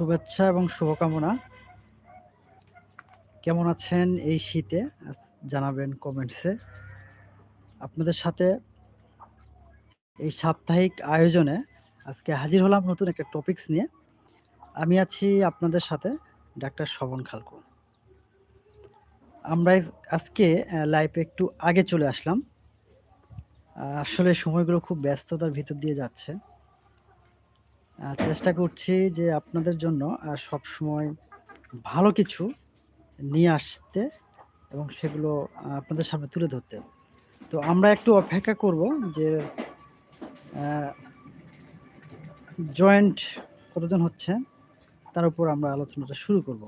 শুভেচ্ছা এবং শুভকামনা। কেমন আছেন এই শীতে? জানাবেন কমেন্টসে। আপনাদের সাথে এই সাপ্তাহিক আয়োজনে আজকে হাজির হলাম নতুন একটা টপিকস নিয়ে। আমি আছি আপনাদের সাথে ডাক্তার শবন খালকো। আমরা আজকে লাইফে একটু আগে চলে আসলাম। আসলে সময়গুলো খুব ব্যস্ততার ভিতর দিয়ে যাচ্ছে। চেষ্টা করছি যে আপনাদের জন্য আ সবসময় ভালো কিছু নিয়ে আসতে এবং সেগুলো আপনাদের সামনে তুলে ধরতে। তো আমরা একটু অপেক্ষা করব যে জয়েন্ট কতজন হচ্ছে, তার উপর আমরা আলোচনাটা শুরু করব।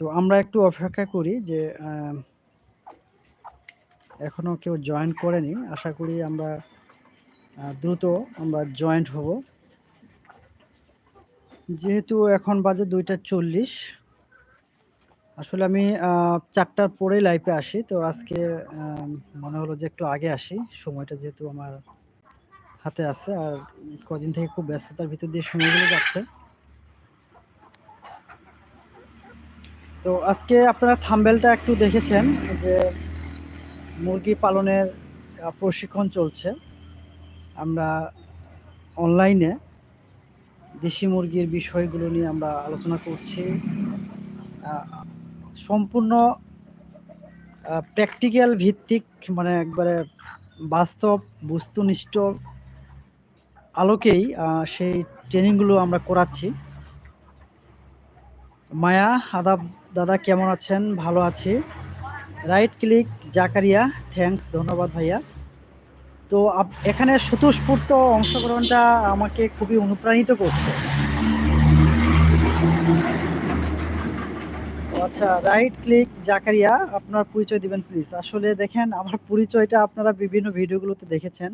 তো আমরা একটু অপেক্ষা করি যে আ এখনও কেউ জয়েন করেনি। আশা করি আমরা দ্রুত আমরা জয়েন্ট হব। যেহেতু এখন বাজে ২টা ৪০ আসলে আমি চারটার ৪টার পরেই লাইভে আসি। তো আজকে মনে হলো যে একটু আগে আসি। সময়টা যেহেতু আমার হাতে আছে, আর কদিন থেকে খুব ব্যস্ততার ভিতর দিয়ে সময়গুলো যাচ্ছে। তো আজকে আপনারা থাম্বেলটা একটু দেখেছেন যে মুরগি পালনের প্রশিক্ষণ চলছে। আমরা অনলাইনে দেশি মুরগির বিষয়গুলো নিয়ে আমরা আলোচনা করছি। সম্পূর্ণ প্র্যাকটিক্যাল ভিত্তিক মানে একবারে বাস্তব, বস্তুনিষ্ঠ আলোকেই সেই ট্রেনিংগুলো আমরা করাচ্ছি। মায়া, আদাব দাদা কেমন আছেন? ভালো আছি। রাইট ক্লিক জাকারিয়া থ্যাংকস ধন্যবাদ ভাইয়া। তো এখানে স্বতঃস্ফূর্ত অংশগ্রহণটা আমাকে খুবই অনুপ্রাণিত করছে। আচ্ছা রাইট ক্লিক জাকারিয়া আপনার পরিচয় দিবেন প্লিজ। আসলে দেখেন আমার পরিচয়টা আপনারা বিভিন্ন ভিডিওগুলোতে দেখেছেন।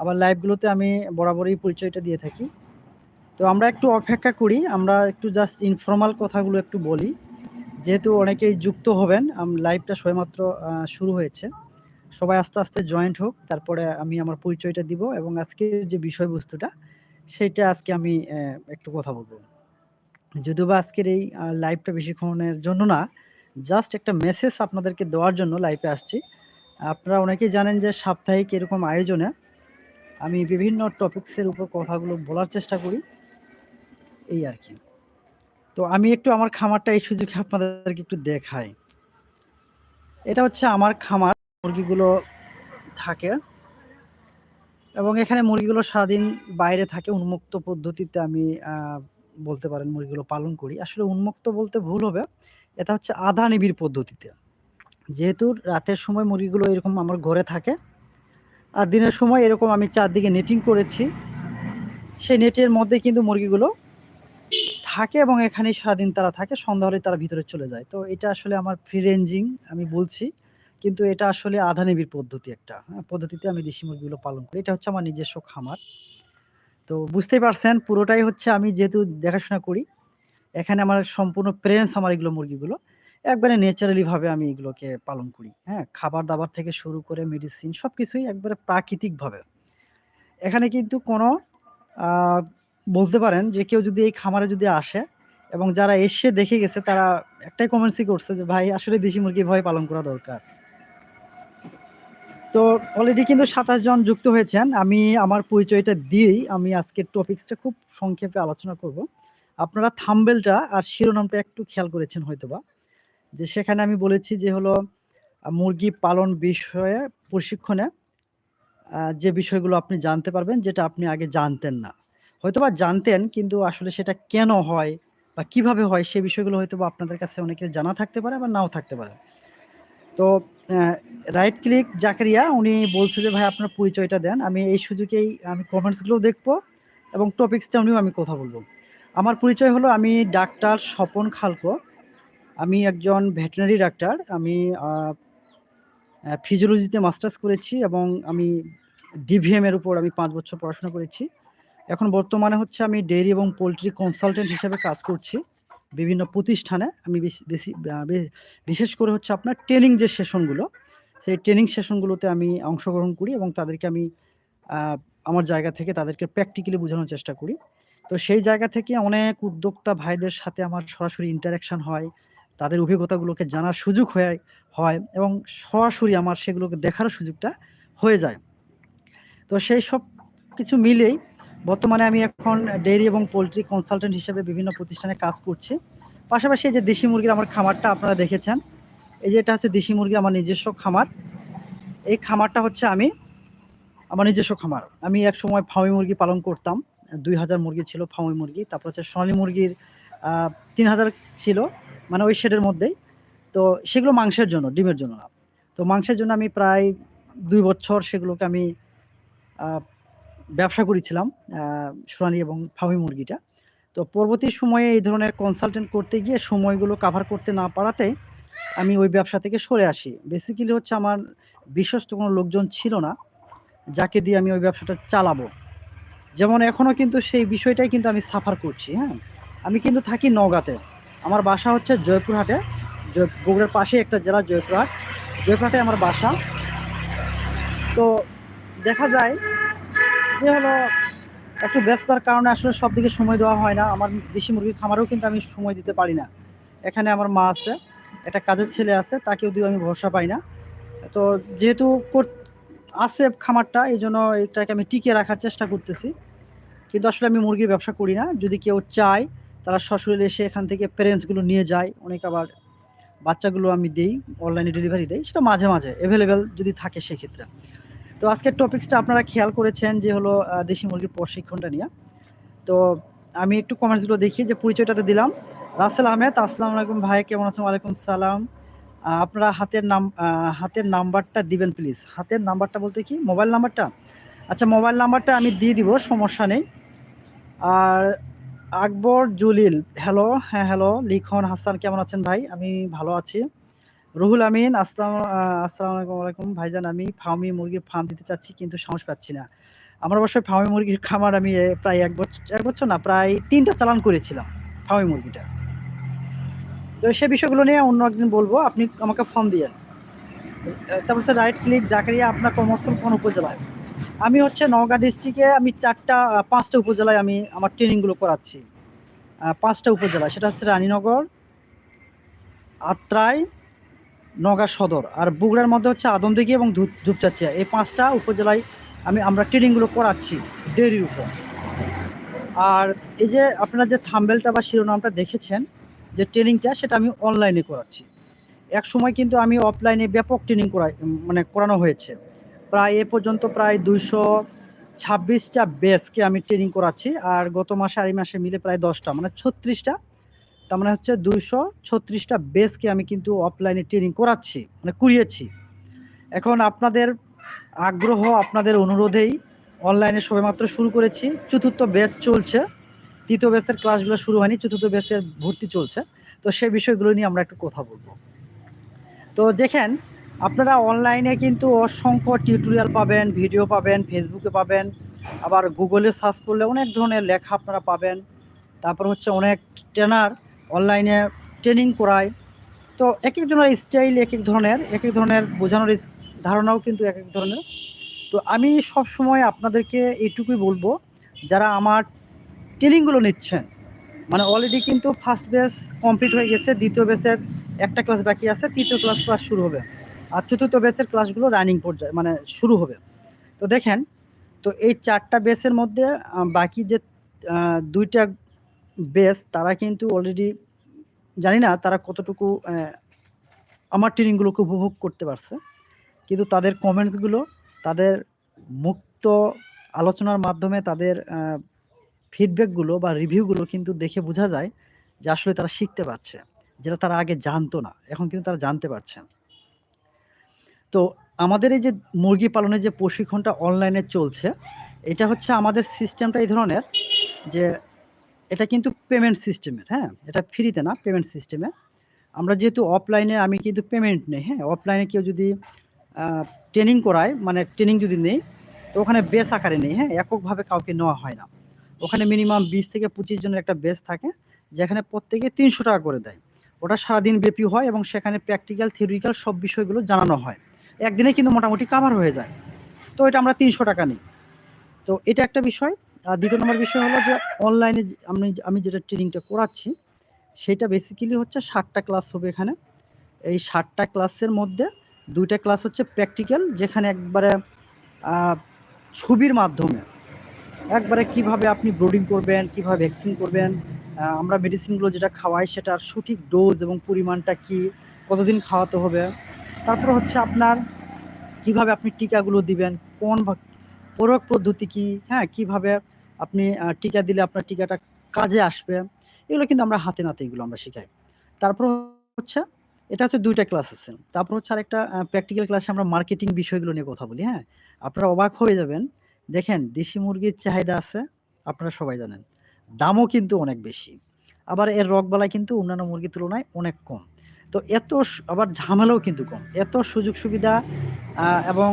আবার লাইভগুলোতে আমি বরাবরই পরিচয়টা দিয়ে থাকি। তো আমরা একটু অপেক্ষা করি। আমরা একটু জাস্ট ইনফর্মাল কথাগুলো একটু বলি। যেহেতু অনেকেই যুক্ত হবেন, লাইভটা সবেমাত্র শুরু হয়েছে। সবাই আস্তে, আস্তে জয়েন্ট হোক। তারপরে আমি আমার পরিচয়টা দিব এবং আজকের যে বিষয়বস্তুটা সেটা আজকে আমি একটু কথা বলব। যদিওবা আজকের এই লাইভটা বেশিক্ষণের জন্য না। জাস্ট একটা মেসেজ আপনাদেরকে দেওয়ার জন্য লাইভে আসছি। আপনারা অনেকেই জানেন যে সাপ্তাহিক এরকম আয়োজনে আমি বিভিন্ন টপিকস এর উপর কথাগুলো বলার চেষ্টা করি। এই আর কি তো আমি একটু আমার খামারটা এই সুযোগে আপনাদেরকে একটু দেখাই। এটা হচ্ছে আমার খামার। মুরগিগুলো থাকে। এবং এখানে মুরগিগুলো সারাদিন বাইরে থাকে উন্মুক্ত পদ্ধতিতে আমি বলতে পারেন মুরগিগুলো পালন করি। আসলে উন্মুক্ত বলতে ভুল হবে। এটা হচ্ছে আধা নিবিড় পদ্ধতিতে। যেহেতু রাতের সময় মুরগিগুলো এরকম আমার ঘরে থাকে। আর দিনের সময় এরকম আমি চারদিকে নেটিং করেছি। সেই নেটের মধ্যে কিন্তু মুরগিগুলো থাকে এবং এখানেই সারাদিন তারা থাকে। সন্ধ্যা হলেই তারা ভিতরে চলে যায়। তো এটা আসলে আমার ফ্রি রেঞ্জিং আমি বলছি। কিন্তু এটা আসলে আধা নিবিড় পদ্ধতি একটা। হ্যাঁ? পদ্ধতিতে আমি দেশি মুরগিগুলো পালন করি। এটা হচ্ছে আমার নিজস্ব খামার। তো বুঝতেই পারছেন, পুরোটাই হচ্ছে আমি যেহেতু দেখাশোনা করি। এখানে আমার সম্পূর্ণ প্রেন্স আমার এগুলো মুরগিগুলো। একবারে ন্যাচারালিভাবে আমি এগুলোকে পালন করি। হ্যাঁ? খাবার-দাবার থেকে শুরু করে মেডিসিন সব কিছুই একবারে প্রাকৃতিকভাবে। এখানে কিন্তু কোনো বলতে পারেন যে কেউ যদি এই খামারে যদি আসে এবং যারা এসে দেখে গেছে, তারা একটাই কমেন্টসই করছে যে, ভাই, আসলে দেশি মুরগি এভাবে পালন করা দরকার। তো অলরেডি কিন্তু ২৭ জন যুক্ত হয়েছেন। আমি আমার পরিচয়টা দিয়েই আমি আজকের টপিকসটা খুব সংক্ষেপে আলোচনা করব। আপনারা থাম্বনেলটা আর শিরোনামটা একটু খেয়াল করেছেন হয়তোবা। যে সেখানে আমি বলেছি যে হলো মুরগি পালন বিষয়ে প্রশিক্ষণে যে বিষয়গুলো আপনি জানতে পারবেন যেটা আপনি আগে জানতেন না। হয়তোবা জানতেন কিন্তু আসলে সেটা কেন হয় বা কীভাবে হয় সে বিষয়গুলো হয়তোবা আপনাদের কাছে অনেকের জানা থাকতে পারে বা নাও থাকতে পারে। তো রাইট ক্লিক জাকারিয়া, উনি বলছে যে, ভাই, আপনার পরিচয়টা দেন। আমি এই সুযোগেই আমি কমেন্টস গুলোও দেখব এবং টপিকসটা নিয়েও আমি কথা বলব আমার পরিচয় হলো, আমি ডাক্তার স্বপন খালকো। আমি একজন ভেটেরিনারি ডাক্তার। আমি ফিজিওলজিতে মাস্টার্স করেছি এবং আমি ডিভিএম এর উপর আমি পাঁচ বছর পড়াশোনা করেছি। এখন বর্তমানে হচ্ছে আমি ডেইরি এবং পোল্ট্রি কনসালটেন্ট হিসেবে কাজ করছি। বিভিন্ন প্রতিষ্ঠানে আমি বেশি বেশি বিশেষ করে হচ্ছে আপনার ট্রেনিং যে সেশনগুলো, সেই ট্রেনিং সেশনগুলোতে আমি অংশগ্রহণ করি এবং তাদেরকে আমি আমার জায়গা থেকে তাদেরকে প্র্যাকটিক্যালি বোঝানোর চেষ্টা করি। তো সেই জায়গা থেকে অনেক উদ্যোক্তা ভাইদের সাথে আমার সরাসরি ইন্টারেকশন হয়। তাদের অভিজ্ঞতাগুলোকে জানার সুযোগ হয়ে হয় এবং সরাসরি আমার সেগুলোকে দেখারও সুযোগটা হয়ে যায়। তো সেই সব কিছু মিলেই বর্তমানে আমি এখন ডেইরি এবং পোলট্রি কনসালটেন্ট হিসেবে বিভিন্ন প্রতিষ্ঠানে কাজ করছি। পাশাপাশি এই যে দেশি মুরগির আমার খামারটা আপনারা দেখেছেন। এই যে এটা হচ্ছে দেশি মুরগি আমার নিজস্ব খামার। এই খামারটা হচ্ছে আমি আমার নিজস্ব খামার। আমি এক সময় ফার্মি মুরগি পালন করতাম। ২,০০০ মুরগি ছিল ফার্মি মুরগি। তারপর হচ্ছে সোনালী মুরগির তিন হাজার ছিল। মানে ওই শেডের মধ্যেই। তো সেগুলো মাংসের জন্য, ডিমের জন্য না। তো মাংসের জন্য আমি প্রায় দুই বছর সেগুলোকে আমি ব্যবসা করেছিলাম। সোনালী এবং ফার্মি মুরগিটা। তো পরবর্তী সময়ে এই ধরনের কনসালটেন্ট করতে গিয়ে সময়গুলো কাভার করতে না পারাতে আমি ওই ব্যবসা থেকে সরে আসি। বেসিক্যালি হচ্ছে আমার বিশ্বস্ত কোনো লোকজন ছিল না। যাকে দিয়ে আমি ওই ব্যবসাটা চালাবো। যেমন এখনও কিন্তু সেই বিষয়টাই কিন্তু আমি সাফার করছি, হ্যাঁ? আমি কিন্তু থাকি নওগাঁতে। আমার বাসা হচ্ছে জয়পুরহাটে। জয় বগুড়ার পাশেই একটা জেলা জয়পুরহাট। জয়পুরহাটে আমার বাসা। তো দেখা যায় যে হলো একটু ব্যস্ততার কারণে আসলে সব দিকে সময় দেওয়া হয় না। আমার দেশি মুরগির খামারেও কিন্তু আমি সময় দিতে পারি না। এখানে আমার মা আছে, একটা কাজের ছেলে আছে, তাকেও দিয়েও আমি ভরসা পাই না। তো যেহেতু আছে খামারটা এই জন্য এটাকে আমি টিকিয়ে রাখার চেষ্টা করতেছি। কিন্তু আসলে আমি মুরগির ব্যবসা করি না। যদি কেউ চায় তারা সশরীরে এসে এখান থেকে প্যারেন্টসগুলো নিয়ে যায়। অনেক আবার বাচ্চাগুলো আমি দেই, অনলাইনে ডেলিভারি দেই। সেটা মাঝে, মাঝে অ্যাভেলেবেল যদি থাকে সেক্ষেত্রে। তো আজকের টপিকসটা আপনারা খেয়াল করেছেন যে হলো দেশি মুরগির প্রশিক্ষণটা নিয়া। তো আমি একটু কমেন্টসগুলো দেখি যে পরিচয়টাতে দিলাম। রাসেল আহমেদ, আসসালামু আলাইকুম ভাই কেমন আছেন? ওয়ালাইকুম সালাম। আপনারা হাতের নাম হাতের নাম্বারটা দিবেন প্লিজ। হাতের নাম্বারটা বলতে কি? মোবাইল নাম্বারটা? আচ্ছা মোবাইল নাম্বারটা আমি দিয়ে দিব সমস্যা নেই। আর আকবর জলিল, হ্যালো, হ্যাঁ, হ্যালো। লিখন হাসান কেমন আছেন ভাই? আমি ভালো আছি। রুহুল আমিন, আসসালাম আসসালামু আলাইকুম, ওয়ালাইকুম ভাইজান আমি ফার্মি মুরগির ফার্ম দিতে চাচ্ছি কিন্তু সাহস পাচ্ছি না। আমার বাসায় ফার্মি মুরগির খামার আমি প্রায় এক বছর এক বছর না প্রায় ৩ টা চালান করেছিলাম ফার্মি মুরগিটা। তো সে বিষয়গুলো নিয়ে অন্য একদিন বলব আপনি আমাকে ফোন দিয়েন। তারপর হচ্ছে রাইট ক্লিক জাকারিয়া আপনার কর্মস্থল কোন উপজেলায়? আমি হচ্ছে নওগাঁ ডিস্ট্রিক্টে আমি ৪ টা আ ৫ টা উপজেলায় আমি আমার ট্রেনিংগুলো করাচ্ছি। পাঁচটা উপজেলা। সেটা হচ্ছে রানীনগর, আত্রাই, নওগাঁ সদর। আর বগুড়ার মধ্যে হচ্ছে আদমদিঘি এবং ধূপ ধূপচাচিয়া। এই পাঁচটা উপজেলায় আমি আমরা ট্রেনিংগুলো করাচ্ছি ডেইরির উপর। আর এই যে আপনারা যে থাম্বনেলটা বা শিরোনামটা দেখেছেন, যে ট্রেনিংটা, সেটা আমি অনলাইনে করাচ্ছি। এক সময় কিন্তু আমি অফলাইনে ব্যাপক ট্রেনিং করাই মানে করানো হয়েছে। প্রায় এ পর্যন্ত প্রায় ২২৬ ছাব্বিশটা ব্যাচকে আমি ট্রেনিং করাচ্ছি। আর গত মাসে আর এই মাসে মিলে প্রায় দশটা মানে ৩৬ টা। তার মানে হচ্ছে ২৩৬ ছত্রিশটা বেসকে আমি কিন্তু অফলাইনে ট্রেনিং করাচ্ছি, মানে করিয়েছি। এখন আপনাদের আগ্রহ, আপনাদের অনুরোধেই অনলাইনে সবেমাত্র শুরু করেছি। চতুর্থ ব্যাচ চলছে। তৃতীয় ব্যাচের ক্লাসগুলো শুরু হয়নি। চতুর্থ ব্যাচের ভর্তি চলছে। তো সেই বিষয়গুলো নিয়ে আমরা একটু কথা বলব তো দেখেন আপনারা অনলাইনে কিন্তু অসংখ্য টিউটোরিয়াল পাবেন, ভিডিও পাবেন, ফেসবুকে পাবেন। আবার গুগলে সার্চ করলে অনেক ধরনের লেখা আপনারা পাবেন। তারপর হচ্ছে অনেক ট্রেনার অনলাইনে ট্রেনিং করায়। তো এক জনের স্টাইল এক এক ধরনের, এক এক ধরনের বোঝানোর ধারণাও কিন্তু এক এক ধরনের। তো আমি সবসময় আপনাদেরকে এইটুকুই বলব যারা আমার ট্রেনিংগুলো নিচ্ছেন, মানে অলরেডি কিন্তু ফার্স্ট ব্যাচ কমপ্লিট হয়ে গেছে। দ্বিতীয় ব্যাচের একটা ক্লাস বাকি আছে। তৃতীয় ক্লাস ক্লাস শুরু হবে। আর চতুর্থ ব্যাচের ক্লাসগুলো রানিং পর্যায়ে মানে শুরু হবে। তো দেখেন, তো এই ৪ টা ব্যাচের মধ্যে বাকি যে আ ২ টা ব্যাচ তারা কিন্তু অলরেডি জানি না তারা কতটুকু আমার ট্রেনিংগুলোকে উপভোগ করতে পারছে। কিন্তু তাদের কমেন্টসগুলো তাদের মুক্ত আলোচনার মাধ্যমে তাদের ফিডব্যাকগুলো বা রিভিউগুলো কিন্তু দেখে বোঝা যায় যে আসলে তারা শিখতে পারছে। যেটা তারা আগে জানতো না। এখন কিন্তু তারা জানতে পারছে। তো আমাদের এই যে মুরগি পালনের যে প্রশিক্ষণটা অনলাইনে চলছে, এটা হচ্ছে আমাদের সিস্টেমটা এই ধরনের যে এটা কিন্তু পেমেন্ট সিস্টেমের, হ্যাঁ? এটা ফ্রিতে না পেমেন্ট সিস্টেমে। আমরা যেহেতু অফলাইনে আমি কিন্তু পেমেন্ট নেই, হ্যাঁ? অফলাইনে কেউ যদি ট্রেনিং করায় মানে ট্রেনিং যদি নেই, তো ওখানে ব্যাচ আকারে নেই, হ্যাঁ? এককভাবে কাউকে নেওয়া হয় না। ওখানে মিনিমাম ২০ থেকে ২৫ জনের একটা ব্যাচ থাকে। যেখানে প্রত্যেকে ৳৩০০ করে দেয়। ওটা সারাদিন ব্যাপী হয় এবং সেখানে প্র্যাকটিক্যাল, থিওরিক্যাল সব বিষয়গুলো জানানো হয়। একদিনে কিন্তু মোটামুটি কাভার হয়ে যায়। তো এটা আমরা ৳৩০০ নিই। তো এটা একটা বিষয়। ২য় নম্বর বিষয় হলো যে অনলাইনে আমি আমি যেটা ট্রেনিংটা করাচ্ছি, সেটা বেসিক্যালি হচ্ছে ৬০ টা ক্লাস হবে এখানে। এই ৬০ টা ক্লাসের মধ্যে দুইটা ক্লাস হচ্ছে প্র্যাকটিক্যাল যেখানে একবারে ছবির মাধ্যমে একবারে কীভাবে আপনি ব্রোডিং করবেন, কীভাবে ভ্যাকসিন করবেন, আমরা মেডিসিনগুলো যেটা খাওয়াই সেটার সঠিক ডোজ এবং পরিমাণটা কি, কতদিন খাওয়াতে হবে। তারপর হচ্ছে আপনার কীভাবে আপনি টিকাগুলো দিবেন, কোন প্রয়োগ পদ্ধতি কি, হ্যাঁ? কীভাবে আপনি টিকা দিলে আপনার টিকাটা কাজে আসবে। এগুলো কিন্তু আমরা হাতে নাতে এগুলো আমরা শিখাই। তারপর হচ্ছে এটা হচ্ছে দুইটা ক্লাস আছে। তারপর হচ্ছে আরেকটা প্র্যাকটিক্যাল ক্লাসে আমরা মার্কেটিং বিষয়গুলো নিয়ে কথা বলি, হ্যাঁ? আপনারা অবাক হয়ে যাবেন। দেখেন দেশি মুরগির চাহিদা আছে, আপনারা সবাই জানেন। দামও কিন্তু অনেক বেশি। আবার এর রগবালাই কিন্তু অন্যান্য মুরগির তুলনায় অনেক কম। তো এত আবার ঝামেলাও কিন্তু কম। এত সুযোগ সুবিধা এবং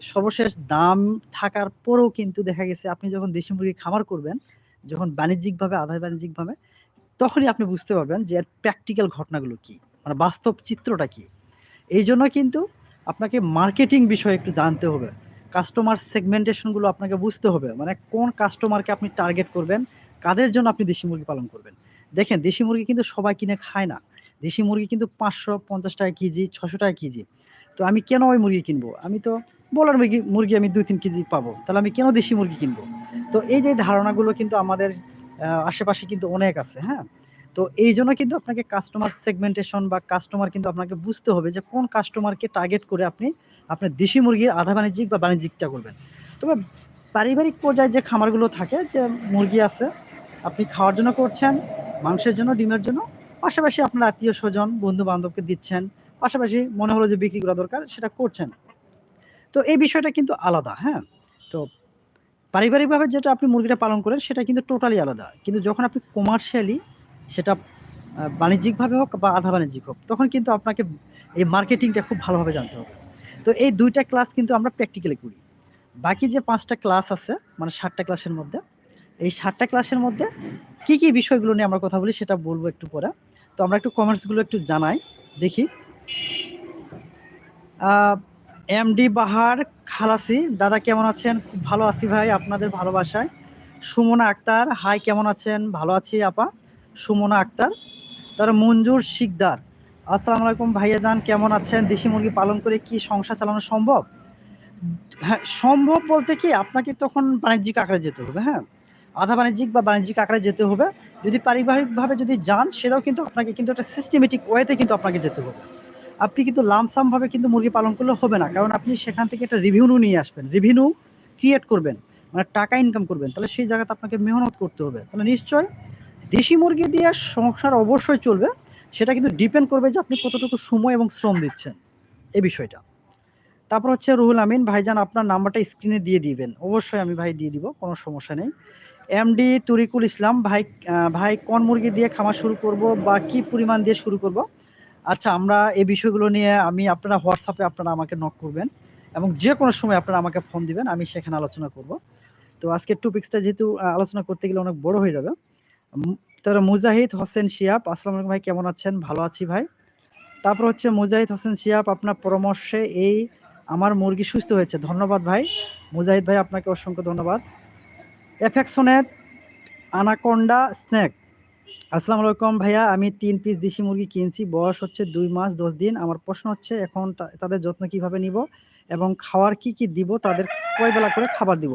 সর্বশেষ দাম থাকার পরেও কিন্তু দেখা গেছে আপনি যখন দেশি মুরগির খামার করবেন, যখন বাণিজ্যিকভাবে, আধা বাণিজ্যিকভাবে তখনই আপনি বুঝতে পারবেন যে এর প্র্যাকটিক্যাল ঘটনাগুলো কি। মানে বাস্তব চিত্রটা কি। এইজন্য কিন্তু আপনাকে মার্কেটিং বিষয়ে একটু জানতে হবে। কাস্টমার সেগমেন্টেশনগুলো আপনাকে বুঝতে হবে। মানে কোন কাস্টমারকে আপনি টার্গেট করবেন, কাদের জন্য আপনি দেশি মুরগি পালন করবেন। দেখেন দেশি মুরগি কিন্তু সবাই কিনে খায় না। দেশি মুরগি কিন্তু ৳৫৫০ কেজি, ৳৬০০ কেজি। তো আমি কেন ওই মুরগি কিনবো? আমি তো ব্রয়লার মুরগি মুরগি আমি ২-৩ কেজি পাবো। তাহলে আমি কেন দেশি মুরগি কিনবো? তো এই যে ধারণাগুলো কিন্তু আমাদের আশেপাশে কিন্তু অনেক আছে, হ্যাঁ? তো এই জন্য কিন্তু আপনাকে কাস্টমার সেগমেন্টেশন বা কাস্টমার কিন্তু আপনাকে বুঝতে হবে যে কোন কাস্টমারকে টার্গেট করে আপনি আপনার দেশি মুরগির আধা বাণিজ্যিক বা বাণিজ্যিকটা করবেন। তবে পারিবারিক পর্যায়ে যে খামারগুলো থাকে যে মুরগি আছে, আপনি খাওয়ার জন্য করছেন, মাংসের জন্য, ডিমের জন্য, পাশাপাশি আপনার আত্মীয়স্বজন, বন্ধু-বান্ধবকে দিচ্ছেন। পাশাপাশি মনে হলো যে বিক্রি করা দরকার সেটা করছেন। তো এই বিষয়টা কিন্তু আলাদা, হ্যাঁ? তো পারিবারিকভাবে যেটা আপনি মুরগিটা পালন করেন সেটা কিন্তু টোটালি আলাদা। কিন্তু যখন আপনি কমার্শিয়ালি সেটা বাণিজ্যিকভাবে হোক বা আধা বাণিজ্যিক হোক, তখন কিন্তু আপনাকে এই মার্কেটিংটা খুব ভালোভাবে জানতে হবে। তো এই দুইটা ক্লাস কিন্তু আমরা প্র্যাকটিক্যালি করি। বাকি যে পাঁচটা ক্লাস আছে, মানে ৬০ টা ক্লাসের মধ্যে, এই ৬০ টা ক্লাসের মধ্যে কি, কি বিষয়গুলো নিয়ে আমরা কথা বলি সেটা বলব একটু পরে। তো আমরা একটু কমেন্টসগুলো একটু জানাই, দেখি। এমডি বাহার খালাসি, দাদা কেমন আছেন? খুব ভালো আছি ভাই আপনাদের ভালোবাসায়। সুমনা আক্তার, হাই কেমন আছেন? ভালো আছি আপা। সুমনা আক্তার। তারপরে মঞ্জুর শিকদার, আসসালামু আলাইকুম ভাইয়া যান কেমন আছেন? দেশি মুরগি পালন করে কি সংসার চালানো সম্ভব? হ্যাঁ, সম্ভব বলতে কি আপনাকে তখন বাণিজ্যিক আকারে যেতে হবে, হ্যাঁ? আধা বাণিজ্যিক বা বাণিজ্যিক আকারে যেতে হবে। যদি পারিবারিকভাবে যদি যান সেটাও কিন্তু আপনাকে কিন্তু একটা সিস্টেমেটিক ওয়েতে কিন্তু আপনাকে যেতে হবে। আপনি কিন্তু লামসাম ভাবে কিন্তু মুরগি পালন করলে হবে না। কারণ আপনি সেখান থেকে একটা রেভিনিউ নিয়ে আসবেন। রেভিনিউ ক্রিয়েট করবেন। মানে টাকা ইনকাম করবেন। তাহলে সেই জায়গাতে আপনাকে মেহনত করতে হবে। তাহলে নিশ্চয়ই দেশি মুরগি দিয়ে সংসার অবশ্যই চলবে। সেটা কিন্তু ডিপেন্ড করবে যে আপনি কতটুকু সময় এবং শ্রম দিচ্ছেন। এই বিষয়টা। তারপর হচ্ছে রুহুল আমিন, ভাইজান আপনার নাম্বারটা স্ক্রিনে দিয়ে দিবেন। অবশ্যই আমি ভাই দিয়ে দিব। কোনো সমস্যা নেই। এমডি তরিকুল ইসলাম, ভাই ভাই কোন মুরগি দিয়ে খামার শুরু করব বা কি পরিমাণ দিয়ে শুরু করব? আচ্ছা আমরা এই বিষয়গুলো নিয়ে আমি আপনারা হোয়াটসঅ্যাপে আপনারা আমাকে নক করবেন এবং যে কোনো সময় আপনারা আমাকে ফোন দিবেন। আমি সেখানে আলোচনা করব। তো আজকের টপিকসটা যেহেতু আলোচনা করতে গেলে অনেক বড় হয়ে যাবে। তারপরে মুজাহিদ হোসেন শিহাব, আসসালামু আলাইকুম ভাই কেমন আছেন? ভালো আছি ভাই। তারপর হচ্ছে মুজাহিদ হোসেন শিহাব, আপনার পরামর্শে এই আমার মুরগি সুস্থ হয়েছে। ধন্যবাদ ভাই। মুজাহিদ ভাই আপনাকে অসংখ্য ধন্যবাদ। এফেকশনেট আনাকোন্ডা স্নেক, আসসালামু আলাইকুম ভাইয়া আমি তিন পিস দেশি মুরগি কিনছি। বয়স হচ্ছে দুই মাস ১০ দিন। আমার প্রশ্ন হচ্ছে এখন তাদের যত্ন কীভাবে নিব এবং খাওয়ার কি, কি দিব? তাদের কয় বেলা করে খাবার দিব?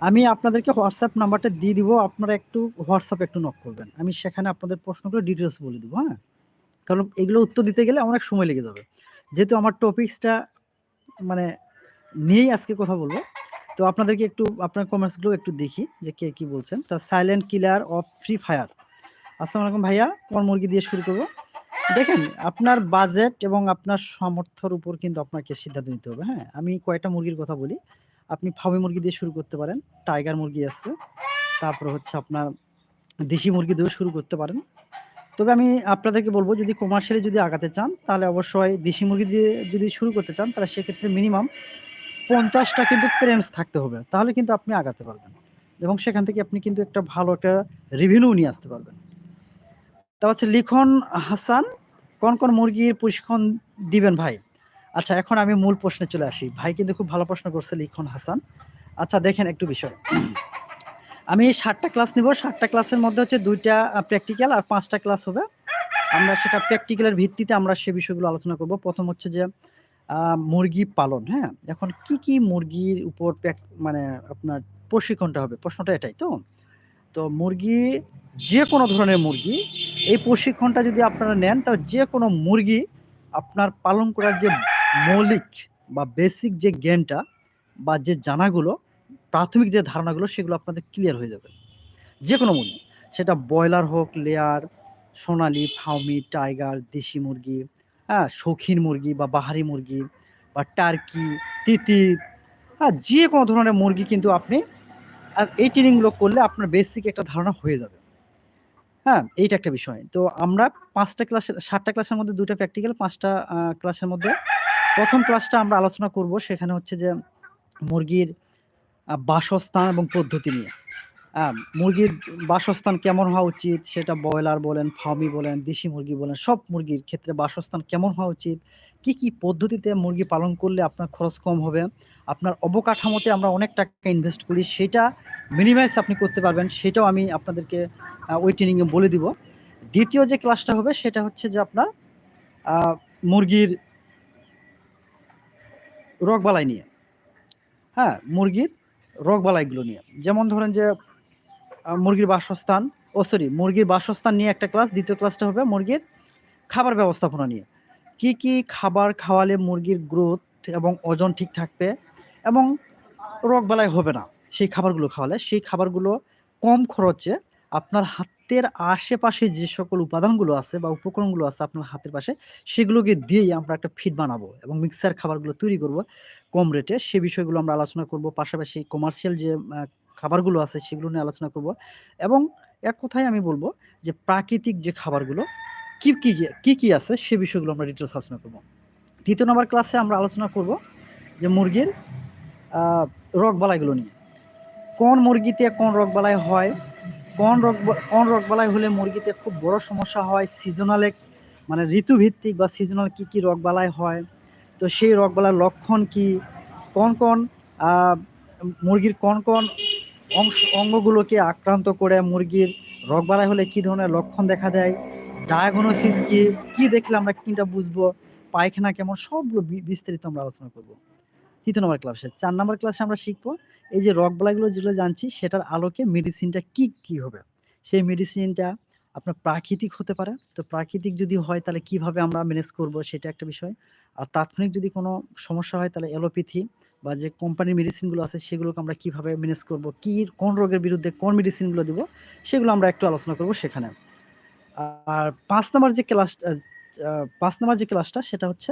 আমি আপনাদেরকে হোয়াটসঅ্যাপ নাম্বারটা দিয়ে দিব। আপনারা একটু এ একটু নক করবেন। আমি সেখানে আপনাদের প্রশ্নগুলো ডিটেলস বলে দিব, হ্যাঁ? কারণ এগুলো উত্তর দিতে গেলে অনেক সময় লেগে যাবে। যেহেতু আমার টপিকসটা মানে নিয়েই আজকে কথা বলব তো আপনাদেরকে একটু আপনার কমেন্টসগুলো একটু দেখি যে কে কি বলছেন। তা silent killer of Free Fire, আসসালামু আলাইকুম ভাইয়া কোন মুরগি দিয়ে শুরু করব? দেখেন আপনার বাজেট এবং আপনার সামর্থ্যর উপর কিন্তু আপনাকে সিদ্ধান্ত নিতে হবে, হ্যাঁ? আমি কয়েকটা মুরগির কথা বলি। আপনি ফার্মি মুরগি দিয়ে শুরু করতে পারেন। টাইগার মুরগি আছে। তারপর হচ্ছে আপনার দেশি মুরগি দিয়েও শুরু করতে পারেন। তবে আমি আপনাদেরকে বলব যদি কমার্শিয়ালি যদি আগাতে চান তাহলে অবশ্যই দেশি মুরগি দিয়ে যদি শুরু করতে চান তাহলে সেক্ষেত্রে মিনিমাম পঞ্চাশটা কিন্তু প্রেমস থাকতে হবে। তাহলে কিন্তু আপনি আগাতে পারবেন। এবং সেখান থেকে আপনি কিন্তু একটা ভালো একটা রেভিনিউ নিয়ে আসতে পারবেন। তা হচ্ছে লিখন হাসান, কোন, কোন মুরগির প্রশিক্ষণ দিবেন ভাই? আচ্ছা এখন আমি মূল প্রশ্নে চলে আসি। ভাই কিন্তু খুব ভালো প্রশ্ন করছে লিখন হাসান। আচ্ছা দেখেন একটু বিষয়। আমি ৭ টা ক্লাস নিব। ৭ টা ক্লাসের মধ্যে হচ্ছে দুইটা প্র্যাকটিক্যাল আর পাঁচটা ক্লাস হবে। আমরা সেটা প্র্যাকটিক্যালের ভিত্তিতে আমরা সে বিষয়গুলো আলোচনা করব। প্রথম হচ্ছে যে মুরগি পালন, হ্যাঁ? এখন কি, কি মুরগির উপর মানে আপনার প্রশিক্ষণটা হবে? প্রশ্নটা এটাই তো? তো মুরগি যে কোনো ধরনের মুরগি, এই প্রশিক্ষণটা যদি আপনারা নেন তাহলে যে কোনো মুরগি আপনার পালন করার যে মৌলিক বা বেসিক যে জ্ঞানটা বা যে জানাগুলো, প্রাথমিক যে ধারণাগুলো সেগুলো আপনাদের ক্লিয়ার হয়ে যাবে। যে কোনো মুরগি। সেটা ব্রয়লার হোক, লেয়ার, সোনালি, ফাউমি টাইগার, দেশি মুরগি, হ্যাঁ? শৌখিন মুরগি বা বাহারি মুরগি বা টার্কি, তিতির, হ্যাঁ? যে কোনো ধরনের মুরগি কিন্তু আপনি এই ট্রেনিংগুলো করলে আপনার বেসিক একটা ধারণা হয়ে যাবে। হ্যাঁ? এইটা একটা বিষয়। তো আমরা পাঁচটা ক্লাসের সাতটা ক্লাসের মধ্যে দুটো প্র্যাকটিক্যাল, পাঁচটা ক্লাসের মধ্যে প্রথম ক্লাসটা আমরা আলোচনা করব সেখানে হচ্ছে যে মুরগির বাসস্থান এবং পদ্ধতি নিয়ে। মুরগির বাসস্থান কেমন হওয়া উচিত সেটা ব্রয়লার বলেন, ফার্মি বলেন, দেশি মুরগি বলেন, সব মুরগির ক্ষেত্রে বাসস্থান কেমন হওয়া উচিত? কি, কি পদ্ধতিতে মুরগি পালন করলে আপনার খরচ কম হবে? আপনার অবকাঠামোতে আমরা অনেক টাকা ইনভেস্ট করি সেটা মিনিমাইজ আপনি করতে পারবেন সেটাও আমি আপনাদেরকে ওই ট্রেনিং এ বলে দিব। দ্বিতীয় যে ক্লাসটা হবে সেটা হচ্ছে যে আপনার মুরগির রোগবালাই নিয়ে। হ্যাঁ? মুরগির রোগবালাইগুলো নিয়ে। যেমন ধরেন যে মুরগির বাসস্থান ও সরি মুরগির বাসস্থান নিয়ে একটা ক্লাস, দ্বিতীয় ক্লাসটা হবে মুরগির খাবার ব্যবস্থাপনা নিয়ে। কি, কি খাবার খাওয়ালে মুরগির গ্রোথ এবং ওজন ঠিক থাকবে এবং রোগবালাই হবে না। সেই খাবারগুলো খাওয়ালে, সেই খাবারগুলো কম খরচে আপনার হাতের আশেপাশে যে সকল উপাদানগুলো আছে বা উপকরণগুলো আছে আপনার হাতের পাশে সেগুলোকে দিয়েই আমরা একটা ফিড বানাবো এবং মিক্সার খাবারগুলো তৈরি করব কম রেটে। সে বিষয়গুলো আমরা আলোচনা করব। পাশাপাশি কমার্শিয়াল যে খাবারগুলো আছে সেগুলো নিয়ে আলোচনা করব। এবং এক কথায় আমি বলব যে প্রাকৃতিক যে খাবারগুলো কি, কি, কি, কি আছে সে বিষয়গুলো আমরা ডিটেইলস আলোচনা করব। ৩য় নম্বর ক্লাসে আমরা আলোচনা করব যে মুরগির রোগবালাইগুলো নিয়ে। কোন মুরগিতে কোন রোগবালাই হয়, কোন রোগ কোন রোগবালাই হলে মুরগিতে খুব বড় সমস্যা হয়, সিজনাল মানে ঋতুভিত্তিক বা সিজনাল কি, কি রোগবালাই হয়, তো সেই রোগবালাইয়ের লক্ষণ কি, কোন, কোন মুরগির কোন, কোন অংশ অঙ্গগুলোকে আক্রান্ত করে মুরগির রোগ রোগবালাই হলে কি ধরনের লক্ষণ দেখা দেয়, ডায়াগনোসিস কি, কি দেখলে আমরা কিনটা বুঝব, পায়খানা কেমন সবগুলো বিস্তারিত আমরা আলোচনা করব। তৃতীয় নম্বর ক্লাসে। চার নম্বর ক্লাসে আমরা শিখব এই যে রোগবালাইগুলো যেগুলো জানছি সেটার আলোকে মেডিসিনটা কি, কি হবে? সেই মেডিসিনটা আপনার প্রাকৃতিক হতে পারে। তো প্রাকৃতিক যদি হয় তাহলে কীভাবে আমরা ম্যানেজ করব সেটা একটা বিষয়। আর তাৎক্ষণিক যদি কোনো সমস্যা হয় তাহলে অ্যালোপ্যাথি বা যে কোম্পানির মেডিসিনগুলো আছে সেগুলোকে আমরা কীভাবে ম্যানেজ করব, কি কোন রোগের বিরুদ্ধে কোন মেডিসিনগুলো দিব সেগুলো আমরা একটু আলোচনা করব সেখানে। আর পাঁচ নাম্বার যে ক্লাস পাঁচ আ ৫ নাম্বার যে ক্লাসটা সেটা হচ্ছে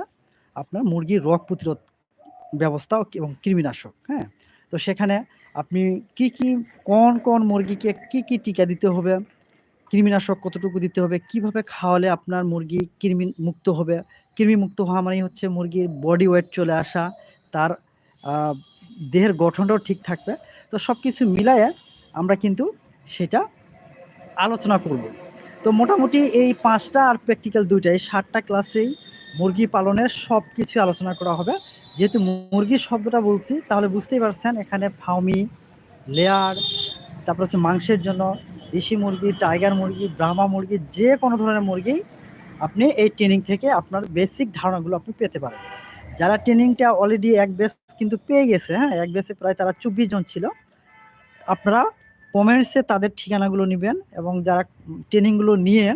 আপনার মুরগির রোগ প্রতিরোধ ব্যবস্থা এবং কৃমিনাশক, হ্যাঁ? তো সেখানে আপনি কি, কি কোন, কোন মুরগিকে কি, কি টিকা দিতে হবে, কৃমিনাশক কতটুকু দিতে হবে, কীভাবে খাওয়ালে আপনার মুরগি কৃমি মুক্ত হবে। কৃমি মুক্ত হওয়া মানেই হচ্ছে মুরগির বডি ওয়েট চলে আসা, তার দেহের গঠনটাও ঠিক থাকবে। তো সব কিছু মিলায়ে আমরা কিন্তু সেটা আলোচনা করব। তো মোটামুটি এই পাঁচটা আর প্র্যাকটিক্যাল ২ টা এই ৭ টা ক্লাসেই মুরগি পালনের সবকিছু আলোচনা করা হবে। যেহেতু মুরগির শব্দটা বলছি তাহলে বুঝতেই পারছেন এখানে ফার্মি, লেয়ার, তারপর হচ্ছে মাংসের জন্য দেশি মুরগি, টাইগার মুরগি, ব্রাহ্মা মুরগি যে কোনো ধরনের মুরগি আপনি এই ট্রেনিং থেকে আপনার বেসিক ধারণাগুলো আপনি পেতে পারেন। যারা ট্রেনিংটা অলরেডি এক বেস কিন্তু পেয়ে গেছে, হ্যাঁ? এক বেসে প্রায় তারা ২৪ জন ছিল। আপনারা কমেন্টসে তাদের ঠিকানাগুলো নেবেন এবং যারা ট্রেনিংগুলো নিয়ে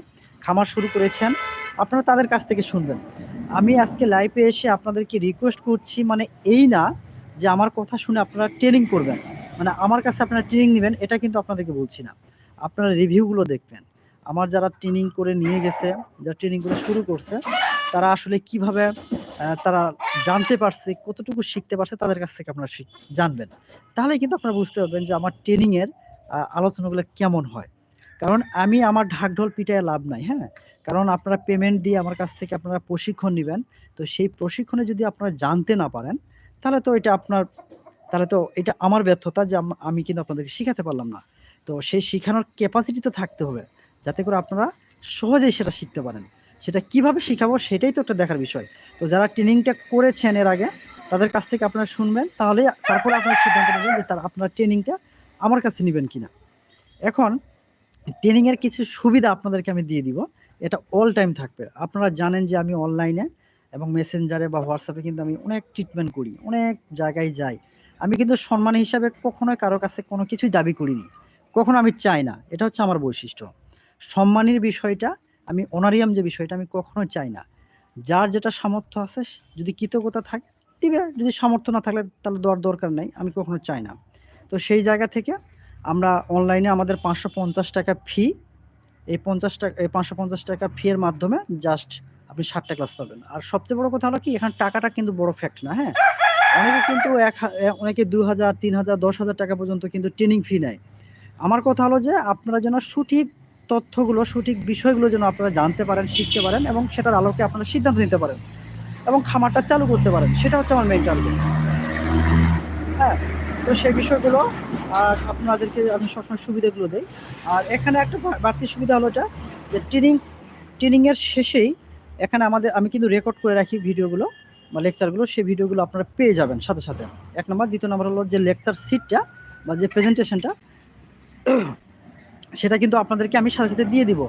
খামার শুরু করেছেন আপনারা তাদের কাছ থেকে শুনবেন। আমি আজকে লাইভে এসে আপনাদেরকে রিকোয়েস্ট করছি মানে এই না যে আমার কথা শুনে আপনারা ট্রেনিং করবেন। মানে আমার কাছে আপনারা ট্রেনিং নেবেন এটা কিন্তু আপনাদেরকে বলছি না। আপনারা রিভিউগুলো দেখবেন। আমার যারা ট্রেনিং করে নিয়ে গেছে, যারা ট্রেনিং করে শুরু করছে তারা আসলে কীভাবে তারা জানতে পারছে, কতটুকু শিখতে পারছে তাদের কাছ থেকে আপনারা শিখ জানবেন। তাহলে কিন্তু আপনারা বুঝতে পারবেন যে আমার ট্রেনিংয়ের আলোচনাগুলো কেমন হয়। কারণ আমি আমার ঢাকঢোল পিটায়ে লাভ নাই, হ্যাঁ? কারণ আপনারা পেমেন্ট দিয়ে আমার কাছ থেকে আপনারা প্রশিক্ষণ নেবেন তো সেই প্রশিক্ষণে যদি আপনারা জানতে না পারেন তাহলে তো এটা আপনার তাহলে তো এটা আমার ব্যর্থতা যে আমি কিন্তু আপনাদেরকে শিখাতে পারলাম না। তো সেই শিখানোর ক্যাপাসিটি তো থাকতে হবে। যাতে করে আপনারা সহজেই সেটা শিখতে পারেন। সেটা কীভাবে শিখাবো সেটাই তো একটা দেখার বিষয়। তো যারা ট্রেনিংটা করেছেন এর আগে, তাদের কাছ থেকে আপনারা শুনবেন, তাহলে তারপরে আপনারা সিদ্ধান্ত নেবেন যে তার আপনার ট্রেনিংটা আমার কাছে নেবেন কিনা। এখন ট্রেনিংয়ের কিছু সুবিধা আপনাদেরকে আমি দিয়ে দিব, এটা অল টাইম থাকবে। আপনারা জানেন যে আমি অনলাইনে এবং মেসেঞ্জারে বা হোয়াটসঅ্যাপে কিন্তু আমি অনেক ট্রিটমেন্ট করি, অনেক জায়গায় যাই। আমি কিন্তু সম্মান হিসাবে কখনোই কারও কাছে কোনো কিছুই দাবি করিনি, কখনো আমি চাই না, এটা হচ্ছে আমার বৈশিষ্ট্য। সম্মানের বিষয়টা আমি অনারিয়াম যে বিষয়টা আমি কখনো চাই না। যার যেটা সামর্থ্য আছে, যদি কৃতজ্ঞতা থাকে, দিবে। যদি সামর্থ্য না থাকলে তাহলে দেওয়ার দরকার নেই, আমি কখনো চাই না। তো সেই জায়গা থেকে আমরা অনলাইনে আমাদের পাঁচশো পঞ্চাশ টাকা ফি, এই পঞ্চাশ টাকা, এই পাঁচশো পঞ্চাশ টাকা ফি এর মাধ্যমে জাস্ট আপনি ষাটটা ক্লাস পাবেন। আর সবচেয়ে বড় কথা হলো কি, এখানে টাকাটা কিন্তু বড় ফ্যাক্ট না হ্যাঁ? অনেকে কিন্তু এক অনেকে দু হাজার, তিন হাজার, দশ হাজার টাকা পর্যন্ত কিন্তু ট্রেনিং ফি নেয়। আমার কথা হলো যে, আপনারা যেন সঠিক তথ্যগুলো, সঠিক বিষয়গুলো যেন আপনারা জানতে পারেন, শিখতে পারেন এবং সেটার আলোকে আপনারা সিদ্ধান্ত নিতে পারেন এবং খামারটা চালু করতে পারেন। সেটা হচ্ছে আমার মেইন টার্গেট হ্যাঁ তো সেই বিষয়গুলো আর আপনাদেরকে আমি সবসময় সুবিধাগুলো দিই। আর এখানে একটা বাড়তি সুবিধা হলো এটা যে ট্রেনিং ট্রেনিংয়ের শেষেই এখানে আমাদের, আমি কিন্তু রেকর্ড করে রাখি ভিডিওগুলো বা লেকচারগুলো সেই ভিডিওগুলো আপনারা পেয়ে যাবেন সাথে সাথে। এক নম্বর, দ্বিতীয় নম্বর হলো যে লেকচার সিটটা বা যে প্রেজেন্টেশনটা সেটা কিন্তু আপনাদেরকে আমি সাথে সাথে দিয়ে দিব।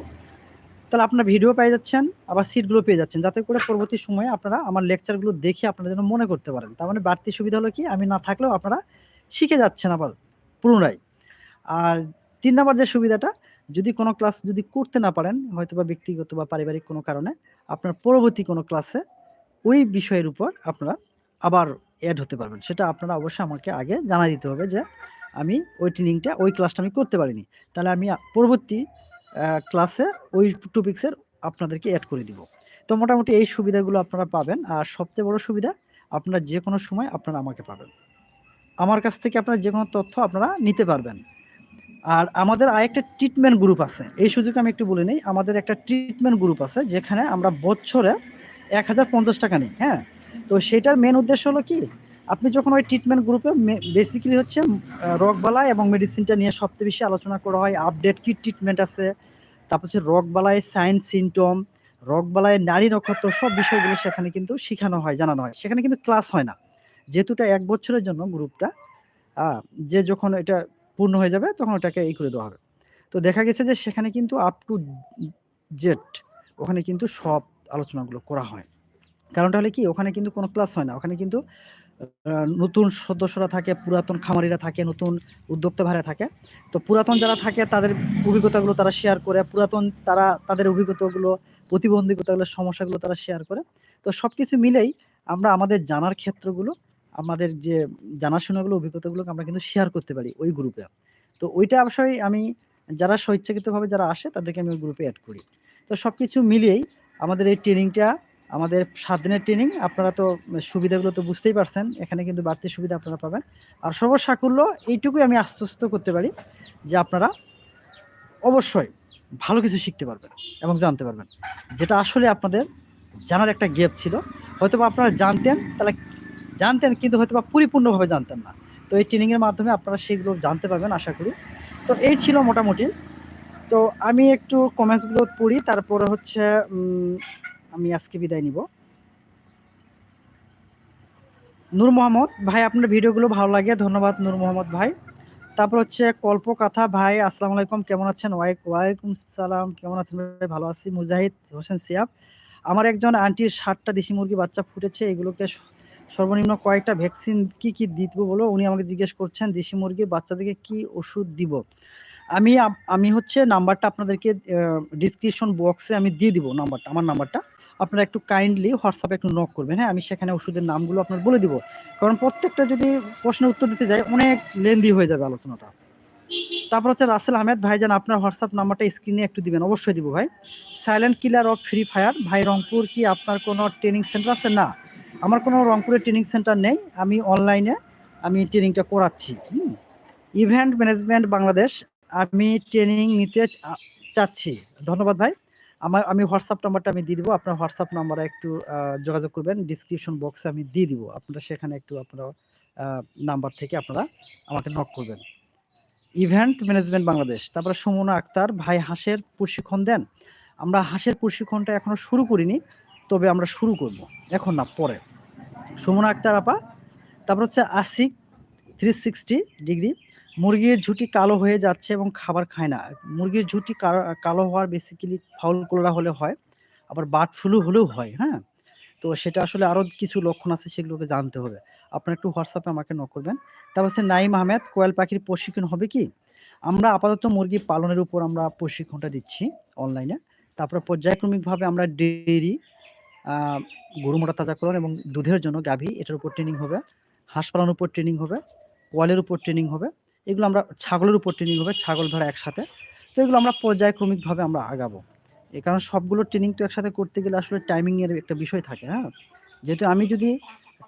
তাহলে আপনারা ভিডিও পেয়ে যাচ্ছেন, আবার সিটগুলো পেয়ে যাচ্ছেন। যাতে করে পরবর্তী সময়ে আপনারা আমার লেকচারগুলো দেখে আপনারা যেন মনে করতে পারেন। তার মানে বাড়তি সুবিধা হলো কি, আমি না থাকলেও আপনারা শিখে যাচ্ছেন আবার পুনরায়। আর তিন নম্বর যে সুবিধাটা, যদি কোনো ক্লাস যদি করতে না পারেন হয়তো বা ব্যক্তিগত বা পারিবারিক কোনো কারণে, আপনার পরবর্তী কোনো ক্লাসে ওই বিষয়ের উপর আপনারা আবার অ্যাড হতে পারবেন। সেটা আপনারা অবশ্যই আমাকে আগে জানা দিতে হবে যে আমি ওই ট্রেনিংটা ওই ক্লাসটা আমি করতে পারিনি। তাহলে আমি পরবর্তী ক্লাসে ওই টপিক্সের আপনাদেরকে অ্যাড করে দিব। তো মোটামুটি এই সুবিধাগুলো আপনারা পাবেন। আর সবচেয়ে বড় সুবিধা, আপনারা যে কোনো সময় আপনারা আমাকে পাবেন। আমার কাছ থেকে আপনারা যে কোনো তথ্য আপনারা নিতে পারবেন। আর আমাদের আরেকটা ট্রিটমেন্ট গ্রুপ আছে। এই সুযোগে আমি একটু বলে নিই। আমাদের একটা ট্রিটমেন্ট গ্রুপ আছে, যেখানে আমরা বছরে এক হাজার পঞ্চাশ টাকা নিই হ্যাঁ? তো সেটার মেন উদ্দেশ্য হলো কি? আপনি যখন ওই ট্রিটমেন্ট গ্রুপে বেসিক্যালি হচ্ছে রকবালাই এবং মেডিসিনটা নিয়ে সবচেয়ে বেশি আলোচনা করা হয় আপডেট কি ট্রিটমেন্ট আছে, তারপর হচ্ছে রকবালাই সাইন সিমটম রকবালাই নারী নক্ষত্র, সব বিষয়গুলো সেখানে কিন্তু শেখানো হয়, জানানো হয়। সেখানে কিন্তু ক্লাস হয় না। যেহেতু এটা এক বছরের জন্য গ্রুপটা যে যখন এটা পূর্ণ হয়ে যাবে, তখন ওটাকে এই করে দেওয়া হবে। তো দেখা গেছে যে সেখানে কিন্তু আপ টু জেট ওখানে কিন্তু সব আলোচনাগুলো করা হয়। কারণটা হলে কি? ওখানে কিন্তু কোনো ক্লাস হয় না। ওখানে কিন্তু নতুন সদস্যরা থাকে, পুরাতন খামারিরা থাকে, নতুন উদ্যোক্তা ভাড়া থাকে। তো পুরাতন যারা থাকে, তাদের অভিজ্ঞতাগুলো তারা শেয়ার করে, পুরাতন তারা, তাদের অভিজ্ঞতাগুলো, প্রতিবন্ধকতাগুলো, সমস্যাগুলো তারা শেয়ার করে। তো সব কিছু মিলেই আমরা আমাদের জানার ক্ষেত্রগুলো, আমাদের যে জানাশোনাগুলো, অভিজ্ঞতাগুলোকে আমরা কিন্তু শেয়ার করতে পারি ওই গ্রুপে তো ওইটা অবশ্যই আমি, যারা স্বইচ্ছাকৃতভাবে যারা আসে, তাদেরকে আমি ওই গ্রুপে অ্যাড করি। তো সব কিছু মিলিয়েই আমাদের এই ট্রেনিংটা আমাদের সাত দিনের ট্রেনিং আপনারা তো সুবিধাগুলো তো বুঝতেই পারছেন, এখানে কিন্তু বাড়তি সুবিধা আপনারা পাবেন। আর সর্বসাকুল্য, এইটুকুই আমি আশ্বস্ত করতে পারি যে আপনারা অবশ্যই ভালো কিছু শিখতে পারবেন এবং জানতে পারবেন। যেটা আসলে আপনাদের জানার একটা গ্যাপ ছিল। হয়তো বা আপনারা জানতেন, তাহলে জানতেন, কিন্তু হয়তো বা পরিপূর্ণভাবে জানতেন না। তো এই ট্রেনিংয়ের মাধ্যমে আপনারা সেগুলো জানতে পারবেন, আশা করি। তো এই ছিল মোটামুটি। তো আমি একটু কমেন্টসগুলো পড়ি, তারপরে হচ্ছে আমি আজকে বিদায় নিব। নূর মোহাম্মদ, ভাই, আপনার ভিডিওগুলো ভালো লাগে, ধন্যবাদ নূর মোহাম্মদ ভাই। তারপর হচ্ছে কল্পকাথা, ভাই, আসসালামু আলাইকুম, কেমন আছেন? ওয়াই ওয়ালাইকুম সালাম, কেমন আছেন? ভাই, ভালো আছি, মুজাহিদ হোসেন সিয়াব। আমার একজন আন্টির ষাটটা দেশি মুরগি বাচ্চা ফুটেছে, এগুলোকে সর্বনিম্ন কয়েকটা ভ্যাকসিন কি কি দিব বলো, উনি আমাকে জিজ্ঞেস করছেন, দেশি মুরগির বাচ্চাদেরকে কি ওষুধ দিব? আমি আমি হচ্ছে নাম্বারটা আপনাদেরকে ডিসক্রিপশন বক্সে আমি দিয়ে দিব নাম্বারটা আমার নাম্বারটা আপনারা একটু কাইন্ডলি হোয়াটসঅ্যাপে একটু নক করবেন। হ্যাঁ আমি সেখানে ওষুধের নামগুলো আপনার বলে দিব। কারণ প্রত্যেকটা যদি প্রশ্নের উত্তর দিতে যাই অনেক লেন্দি হয়ে যাবে আলোচনাটা। তারপর হচ্ছে রাসেল আহমেদ, ভাইজান, আপনার হোয়াটসঅ্যাপ নাম্বারটা স্ক্রিনে একটু দিবেন। অবশ্যই দিব ভাই। Silent killer of Free Fire ভাই রংপুর কি আপনার কোনো ট্রেনিং সেন্টার আছে? না। আমার কোনো রংপুরে ট্রেনিং সেন্টার নেই। আমি অনলাইনে আমি ট্রেনিংটা করাচ্ছি। ইভেন্ট ম্যানেজমেন্ট বাংলাদেশ, আমি ট্রেনিং নিতে চাচ্ছি। ধন্যবাদ ভাই। আমার, আমি হোয়াটসঅ্যাপ নাম্বারটা আমি দিয়ে দিব। আপনার হোয়াটসঅ্যাপ নাম্বারে একটু যোগাযোগ করবেন। ডিসক্রিপশন বক্সে আমি দিয়ে দিব। আপনারা সেখানে একটু আপনারা নাম্বার থেকে আপনারা আমাকে নক করবেন। ইভেন্ট ম্যানেজমেন্ট বাংলাদেশ তারপরে সুমনা আক্তার, ভাই হাঁসের প্রশিক্ষণ দেন। আমরা হাঁসের প্রশিক্ষণটা এখনও শুরু করিনি, তবে আমরা শুরু করব। এখন না, পরে। সুমনা আক্তার আপা। তারপর হচ্ছে আশিক থ্রি সিক্সটি ডিগ্রি মুরগির ঝুঁটি কালো হয়ে যাচ্ছে এবং খাবার খায় না। মুরগির ঝুঁটি কালো- হওয়ার বেসিক্যালি ফাউল কোলরা হলে হয়, আবার বার্ড ফ্লু হলেও হয় হ্যাঁ? তো সেটা আসলে আরও কিছু লক্ষণ আছে সেগুলোকে জানতে হবে। আপনারা একটু হোয়াটসঅ্যাপে আমাকে ন করবেন। তারপর হচ্ছে নাইম আহমেদ, কোয়েল পাখির প্রশিক্ষণ হবে কি? আমরা আপাতত মুরগি পালনের উপর আমরা প্রশিক্ষণটা দিচ্ছি অনলাইনে তারপরে পর্যায়ক্রমিকভাবে আমরা ডেইরি গরু মোটা তাজাকরণ এবং দুধের জন্য গাভী, এটার উপর ট্রেনিং হবে। হাঁস পালনের উপর ট্রেনিং হবে। কোয়ালের উপর ট্রেনিং হবে। এগুলো আমরা ছাগলের উপর ট্রেনিং হবে, ছাগল ধরা একসাথে। তো এগুলো আমরা পর্যায়ক্রমিকভাবে আমরা আগাবো। এ কারণ সবগুলো ট্রেনিং তো একসাথে করতে গেলে আসলে টাইমিংয়ের একটা বিষয় থাকে হ্যাঁ? যেহেতু আমি যদি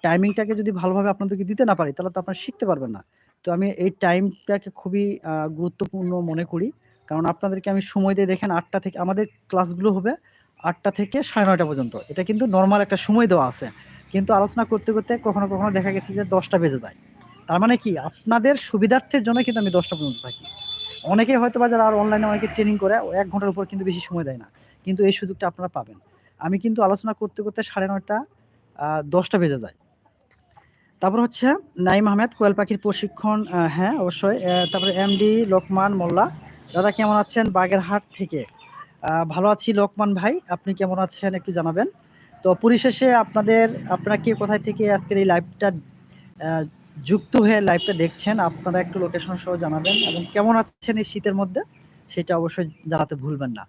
টাইমিংটাকে যদি ভালোভাবে আপনাদেরকে দিতে না পারি, তাহলে তো আপনারা শিখতে পারবেন না। তো আমি এই টাইমটাকে খুবই গুরুত্বপূর্ণ মনে করি। কারণ আপনাদেরকে আমি সময় দিয়ে দেখেন আটটা থেকে, আমাদের ক্লাসগুলো হবে আটটা থেকে সাড়ে নয়টা পর্যন্ত। এটা কিন্তু নর্মাল একটা সময় দেওয়া আছে। কিন্তু আলোচনা করতে করতে কখনো কখনো দেখা গেছে যে দশটা বেজে যায়। তার মানে কি? আপনাদের সুবিধার্থের জন্য কিন্তু আমি দশটা পর্যন্ত থাকি। অনেকে হয়তো বা যারা আর অনলাইনে অনেকে ট্রেনিং করে এক ঘণ্টার উপর কিন্তু বেশি সময় দেয় না। কিন্তু এই সুযোগটা আপনারা পাবেন। আমি কিন্তু আলোচনা করতে করতে সাড়ে নয়টা দশটা বেজে যায়। তারপর হচ্ছে নাইম আহমেদ, কোয়েল পাখির প্রশিক্ষণ হ্যাঁ অবশ্যই। তারপরে এমডি লোকমান মোল্লা। দাদা, কেমন আছেন বাগেরহাট থেকে? ভালো আছি লোকমান ভাই, আপনি কেমন আছেন একটু জানাবেন? তো পরিশেষে আপনাদের, আপনারা কে কোথায় থেকে আজকের এই লাইভটা যুক্ত হয়ে লাইভটা দেখছেন, আপনারা একটু লোকেশন সহ জানাবেন এবং কেমন আছেন এই শীতের মধ্যে, সেটা অবশ্যই জানাতে ভুলবেন না।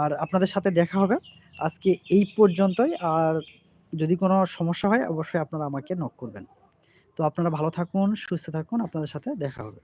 আর আপনাদের সাথে দেখা হবে আজকে এই পর্যন্তই, আর যদি কোনো সমস্যা হয়, অবশ্যই আপনারা আমাকে নক করবেন। তো আপনারা ভালো থাকুন, সুস্থ থাকুন, আপনাদের সাথে দেখা হবে।